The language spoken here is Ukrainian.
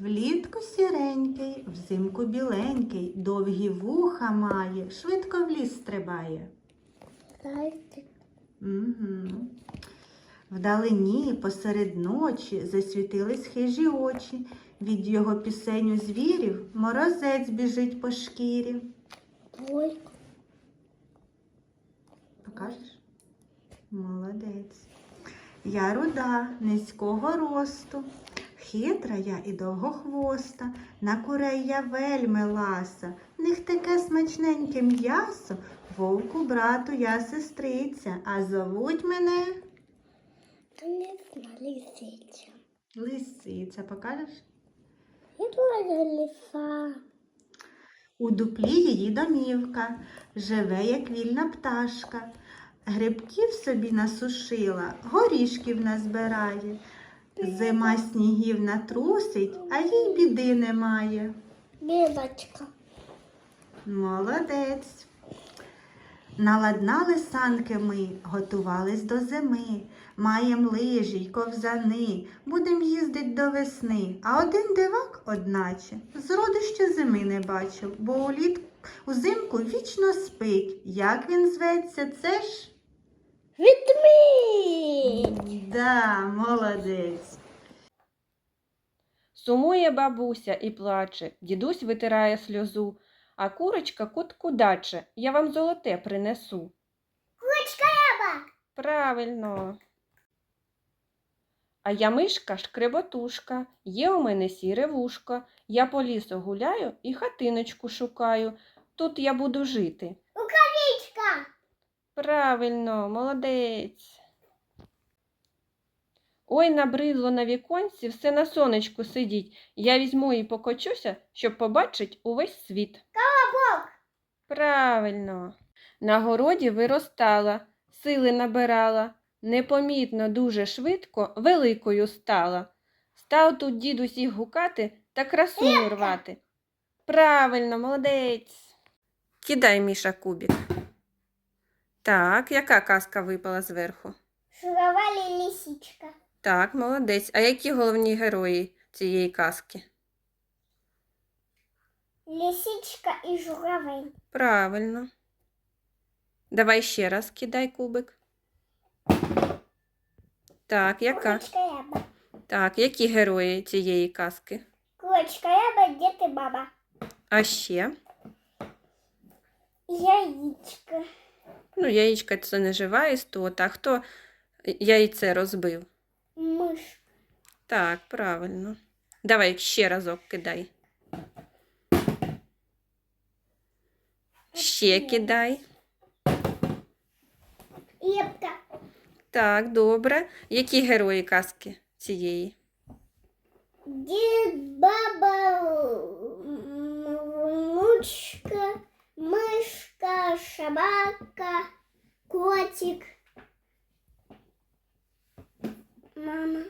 Влітку сіренький, взимку біленький, довгі вуха має, швидко в ліс стрибає. Угу. Вдалині посеред ночі засвітились хижі очі. Від його пісень у звірів морозець біжить по шкірі. Ой. Покажеш? Молодець. Я руда, низького росту, хитра я і довгохвоста, на курей я вельми ласа, в них таке смачненьке м'ясо, вовку брату я сестриця, а зовуть мене Та не знаю, лисиця. лисиця. Покажеш? Я лиса. У дуплі її домівка, живе, як вільна пташка. Грибків собі насушила, горішків назбирає. Зима снігів натрусить, а їй біди немає. Білочка. Молодець. Наладнали санки ми, готувались до зими. Маєм лижі й ковзани, будем їздить до весни. А один дивак, одначе, зроду ще зими не бачив, бо уліт узимку вічно спить. Як він зветься, це ж? Відмінь. Да, молодець. Сумує бабуся і плаче, дідусь витирає сльозу, а курочка кутку даче, я вам золоте принесу. Кучка яба. Правильно. А я мишка шкреботушка, є у мене сіре вушко. Я по лісу гуляю і хатиночку шукаю. Тут я буду жити. Рукавичка. Правильно, молодець. Ой, набридло на віконці, все на сонечку сидіть. Я візьму і покочуся, щоб побачить увесь світ. Колобок. Правильно. На городі виростала, сили набирала, непомітно, дуже швидко великою стала. Став тут дідусь їх гукати та красуню рвати. Правильно, молодець. Кидай, Міша, кубик. Так, яка казка випала зверху? Шуровали лисичка. Так, молодець. А які головні герої цієї казки? Лисичка і журавель. Правильно. Давай ще раз кидай кубик. Так, яка? Курочка яба. Так, які герої цієї казки? Курочка яба, дід і баба. А ще? Яєчко. Ну, яєчка це не жива істота. А хто яйце розбив? Так, правильно. Давай ще разок кидай. Ще кидай. Так, добре. Які герої казки цієї? Дід, баба, внучка, мишка, собака, котик. Мама.